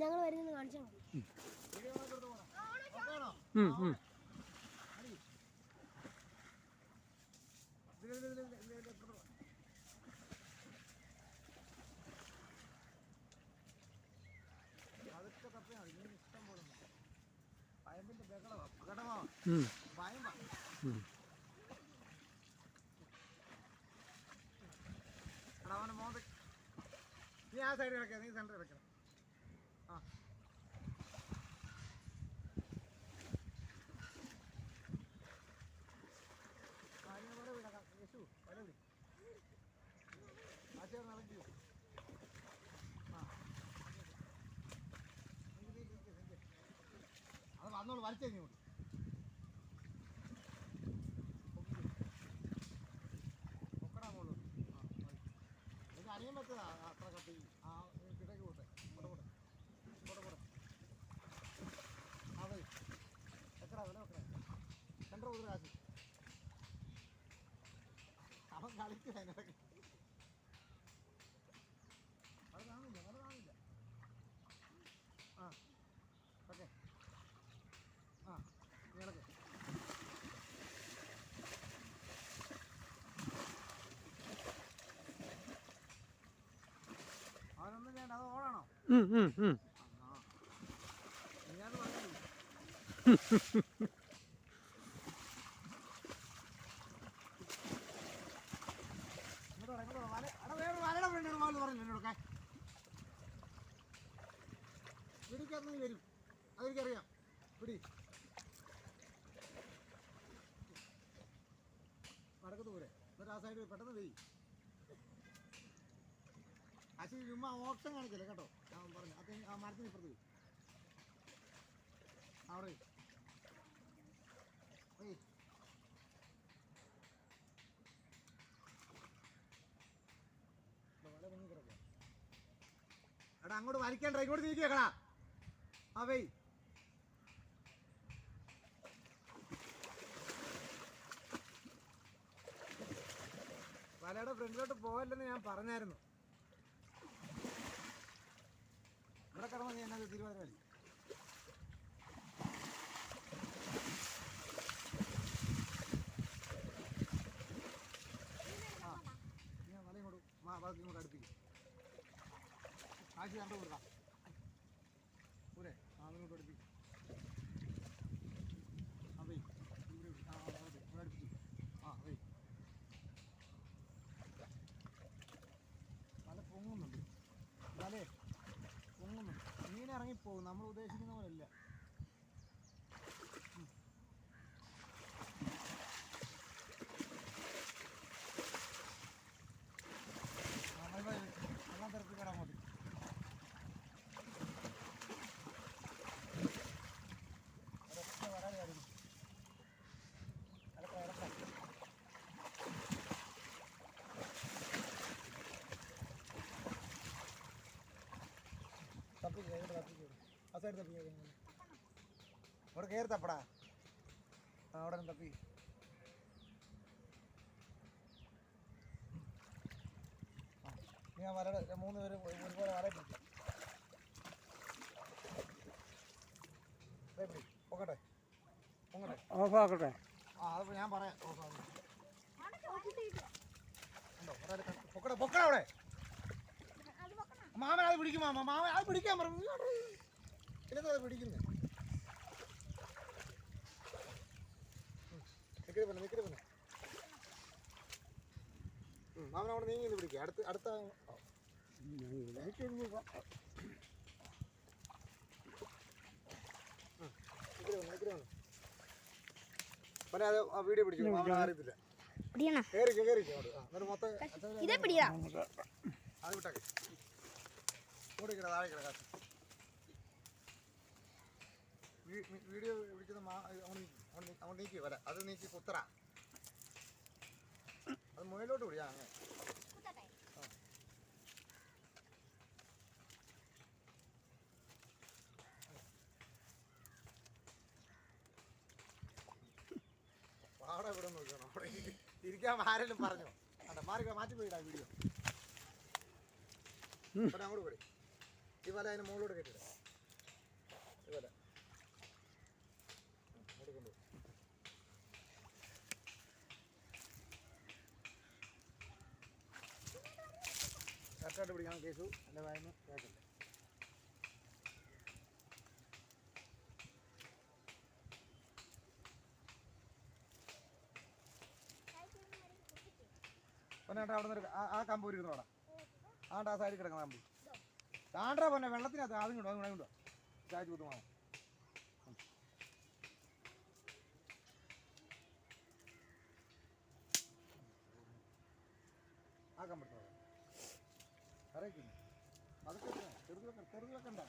ഞങ്ങൾ വരുന്നത് കാണിച്ചാൽ മതി. അവനെ മോന്ത. നീ ആ സൈഡിൽ കിടക്കുക നീ സെന്റർ കിടക്കണം ആ ആ, നീ വല വിടാം. യേശു, വല വിട്. ആ ചേർന്ന് ഇറങ്ങിക്കോ. ആ. നീ, നീ, നീ, നീ, നീ. അത് വന്നോളൂ വലിച്ചേ നീ ഇങ്ങോട്ട്. പൊക്കടാ മോളോട്ട്. ആ, മതി. ഇത് അറിയാൻ പറ്റതാ അത്ര കത്തി ആ കിടക്ക് പോട്ടെ കൂടെ. കൂടെ കൂടെ. കൂടെ അതെ വെക്കടാ വില വെക്കടാ. രണ്ടര കാശ്. അവൻ കളിക്കില്ല അതിനിടയ്ക്ക് അത് കാണില്ല അത് കാണില്ല ആ ഓക്കെ ആ നീ ഇളക്ക് അവനൊന്നും ചെയ്യണ്ട അത് ഓടാണോ ഉം, ഉം, ഉം. ആ നീയാണ് പറഞ്ഞത് ഇങ്ങോട്ട് വാ, ഇങ്ങോട്ട് വാ. വല- എടാ, വേറൊരു വലയുടെ friend ആണ് വാൽ പറഞ്ഞു എന്നോടൊക്കെ. പിടിക്കകത്ത് നീ വരും അതെനിക്കറിയാം വടക്കത്ത് പോരെ എന്നിട്ട് ആ സൈഡിൽ പെട്ടെന്ന് വെയ് അശ്വതി ചുമ്മാ ഓപ്ഷൻ കാണിക്കല്ലേ കേട്ടോ? ഞാൻ പറഞ്ഞു. അത് ആ മരത്തിന് ഇപ്പുറത്ത് പോയി. അവിടെ വെയ്. വളരെ ഭംഗി എടാ അങ്ങോട്ട് ഇങ്ങോട്ട് വെക്കടാ ആ വെയ്. വലയുടെ ഫ്രണ്ടിലോട്ട് പോകല്ലെന്ന് ഞാൻ പറഞ്ഞായിരുന്നു. ഇവിടെ കിടന്നു നീ എന്നത് തിരുവാതിര കളി ആ ഞാൻ വല ഇങ്ങോട്ട് ആ ബാക്കി ഇങ്ങോട്ട് അടുപ്പിക്കും. കാശ് കണ്ടു കൊടുക്കാം ആ ഇങ്ങോട്ട് അടുപ്പിക്കും ആ വെയ് ഇവിടെ വെയ്. ആ ആ, അങ്ങോട്ട് ഇവിടെ അടുപ്പിച്ചു ആ വെയ് വല പൊങ്ങുന്നുണ്ട് വലേ പൊങ്ങുന്നുണ്ട് മീൻ ഇറങ്ങിപ്പോകും നമ്മൾ ഉദ്ദേശിക്കുന്ന പോലെയല്ല ഉം. തപ്പിക്ക് ഇങ്ങോട്ട് തപ്പിക്ക് ആ സൈഡ് തപ്പിക്ക് അവിടെ കയറി തപ്പടാ ആ അവിടെ തപ്പി ഞാൻ നീ ആ മൂന്ന് പേര് ഒരു- ഒരുപോലെ പിടി പൊക്കട്ടെ പൊങ്ങട്ടെ ഓഫാക്കട്ടെ. ആ അത് ഞാൻ പറയാം ഓ, ആ, ഉണ്ടോ പൊക്കട്ടെ പൊക്കട അവിടെ. മാമൻ അത് പിടിക്കും മാമ മാമൻ അത് പിടിക്കാൻ പറഞ്ഞു ഇല്ലെന്താ അത് പിടിക്കുന്നത് നിക്കരി പിന്നെ നിക്കരി മാമൻ അവിടെ നീങ്ങി പിടിക്കുക അടുത്ത് അടുത്ത പിന്നെ അത് ആ വീഡിയോ പിടിച്ചു മാമൻ അറിയത്തില്ല. കയറിക്കോ അങ്ങോട്ട്. ആ എന്നിട്ട് മൊത്തം ഇതേ പിടിയാ അത് വിട്ടേക്ക് ഓടി കിട താഴെ കിടക്കാം. വീഡിയോ പിടിക്കുന്ന മാ അവൻ അവൻ നീക്കി വരാം. അത് നീക്കി കുത്തറ. അത് മുകളിലോട്ട് പിടിയാ അങ്ങനെ. പാടെ ഇവിടെ നോക്കണം അവിടെ ഇരിക്കാൻ ആരെങ്കിലും പറഞ്ഞോ? അതെ മാറി മാറ്റി പോയിടാ വീഡിയോ. അങ്ങോട്ട് പോയി ഈ അതിന് മുകളിലോട്ട് കെട്ടിട ഈ വല ഉം, ഇങ്ങോട്ട് കൊണ്ടുപോ. കറക്റ്റായിട്ട് പിടിക്കണം കേസു എന്റെ വായന കേൾക്കില്ല ഒന്നേട്ടാ അവിടെ നിന്ന് ആ ആ കമ്പ് ഒരു അവിടെ ആണ്ട് ആ സൈഡിൽ കിടക്കുന്ന കമ്പ്. താണ്ടാ പൊന്നെ വെള്ളത്തിനകത്ത് ആദ്യം കൊണ്ടോ അതും കൊണ്ടോ. ചായച്ച് കുത്തുമാണോ ആക്കാൻ പറ്റുമോ? അറിയിക്കുന്നു അതൊക്കെ വെക്കണം. ചെറുത് വെക്കണം ചെറുത് വെക്കണ്ട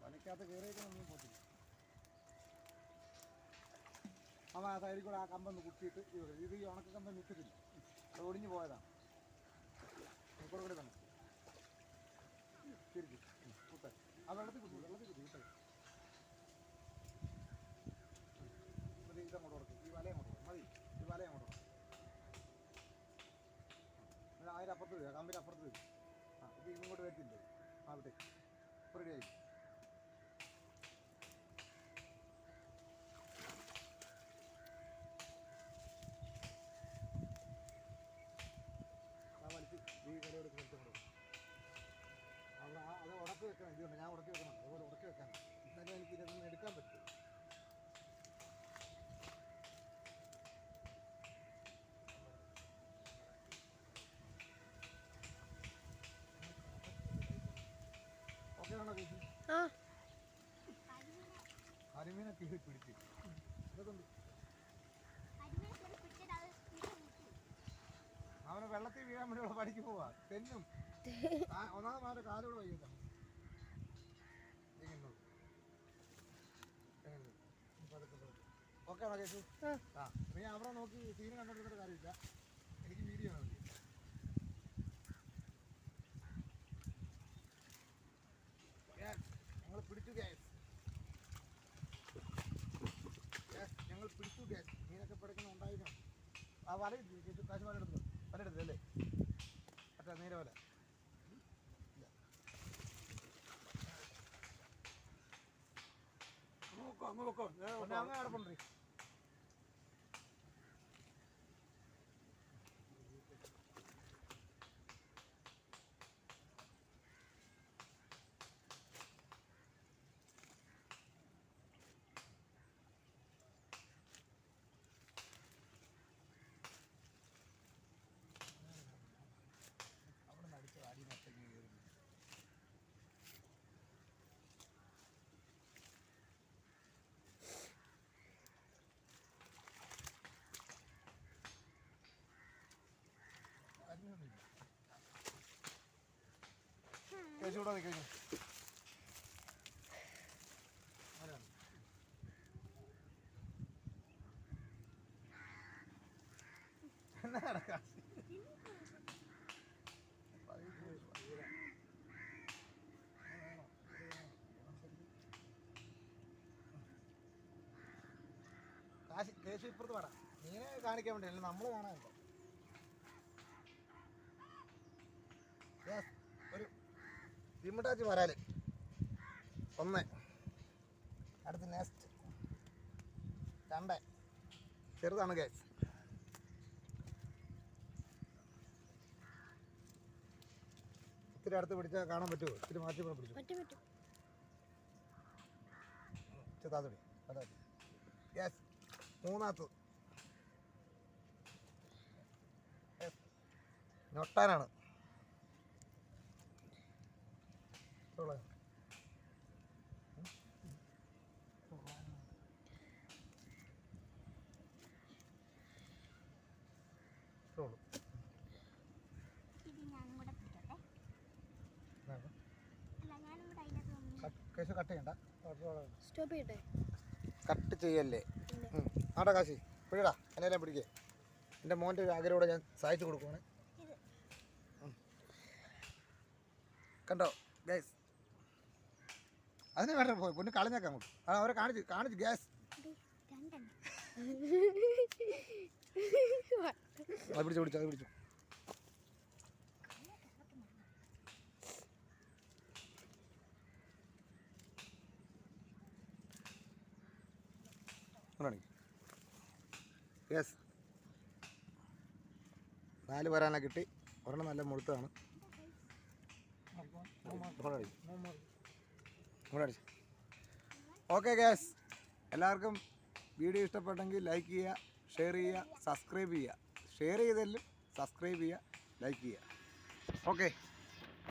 പനിക്കകത്ത് കയറിയേക്കൊന്നും പോത്തില്ല അവൻ ആ കൂടെ ആ കമ്പൊന്ന് കുത്തിയിട്ട്. ഇത് ഈ ഉണക്ക കമ്പം നിൽക്കത്തില്ല അത് ഒടിഞ്ഞു പോയതാണ്. കൂടെ കൂടെ തന്നെ ശരിക്കും കുത്ത ആ വെള്ളത്തിൽ കുത്തി വെള്ളത്തിൽ കുത്തി വിട്ടേ മതി ഇതങ്ങോട്ട് കൊടുക്കും ഈ വല അങ്ങോട്ട് അപ്പുറത്ത് ഇത് ഇങ്ങോട്ട് വരത്തില്ലേ ആ റെഡി ആയി ആ വലിച്ച് ഈ കലയോട് കൊടുക്കും അവിടെ അത് ഉടക്കി വെക്കണം ഇതുകൊണ്ട് ഞാൻ ആ. അവന് വെള്ളത്തിൽ വീഴാൻ വേണ്ടിയുള്ള പടിക്ക് പോവാ. തെന്നും. ഒന്നാമത് അവന്റെ കാലോട് വയ്യതാണ് ഓക്കെ ചേച്ചി ആ. നീ അവിടെ നോക്കി സീന് കണ്ടോണ്ടിരുന്നിട്ട് കാര്യമില്ല എനിക്ക് വീഡിയോ ആണ് വേണ്ടി ഞങ്ങൾ പിടിച്ചു ഗ്യാസ് ഗ്യാസ് ഞങ്ങൾ പിടിച്ചു ഗ്യാസ് മീനൊക്കെ പിടിക്കുന്ന ഉണ്ടായിരിക്കണം ആ വല കിട്ടി കാശ് വല എടുത്തു വല എടുത്തില്ലേ മറ്റേ നീല വല. അങ്ങ് പിന്നെ അങ്ങ് കിടപ്പുണ്ട് അവിടെ നിന്ന് അടിച്ച അടി മൊത്തം കയറി അതിനൊന്നുമില്ല കേസ് കൂടെ നിൽക്കുന്നു ആരാണ്? എന്നാ ഇപ്പുറത്ത് വേണം നീനെ കാണിക്കാൻ വേണ്ടിയല്ല നമ്മൾ കാണാനില്ല Yes, ഒരു തിമിട്ടാച്ചി വരാൽ ഒന്ന്. അടുത്ത് നെക്സ്റ്റ് രണ്ട്. ചെറുതാണ് ഗ്യാസ് ഇത്തിരി അടുത്ത് പിടിച്ചാൽ കാണാൻ പറ്റുമോ? ഇത്തിരി മാറ്റി പിടിച്ചു? ചെത്താത്തുടി അതെ യെസ് മൂന്നാമത്ത് Yes. ഞൊട്ടാനാണ് ഇത്രയുള്ളോ? ഉം. ഇത്രേ ഉള്ളൂ. ഇത് ഞാനും കൂടെ പിടിക്കട്ടെ ഇതാണ്. അല്ല ഞാനും ഒന്ന് കട്ട്- ചെയ്യണ്ട. സ്റ്റോപ്പ് ചെയ്യട്ടെ? കട്ട് ചെയ്യല്ലേ. ആടാ കാശി പിടിടാ എന്നെല്ലാം പിടിക്കേ. എന്റെ മോന്റെ ഒരു ആഗ്രഹത്തോടെ ഞാൻ സഹായിച്ചു കൊടുക്കുവാണ്. കണ്ടോ ഗ്യാസ് അതിനെ വേണ്ട പോയി പൊന്നു കളഞ്ഞേക്കാം അങ്ങോട്ട്. അവരെ കാണിച്ചു കാണിച്ചു ഗ്യാസ് അത് പിടിച്ചു പിടിച്ചു അത് പിടിച്ചു. യെസ് നാല് വരാനാ കിട്ടി. ഒരെണ്ണം നല്ല മുഴുത്താണ് ഫോൺ അടിക്കും ഓക്കെ ഗ്യാസ് എല്ലാവർക്കും വീഡിയോ ഇഷ്ടപ്പെട്ടെങ്കിൽ ലൈക്ക് ചെയ്യുക ഷെയർ ചെയ്യുക സബ്സ്ക്രൈബ് ചെയ്യുക. ഷെയർ ചെയ്തെല്ലാം സബ്സ്ക്രൈബ് ചെയ്യുക ലൈക്ക് ചെയ്യുക. ഓക്കെ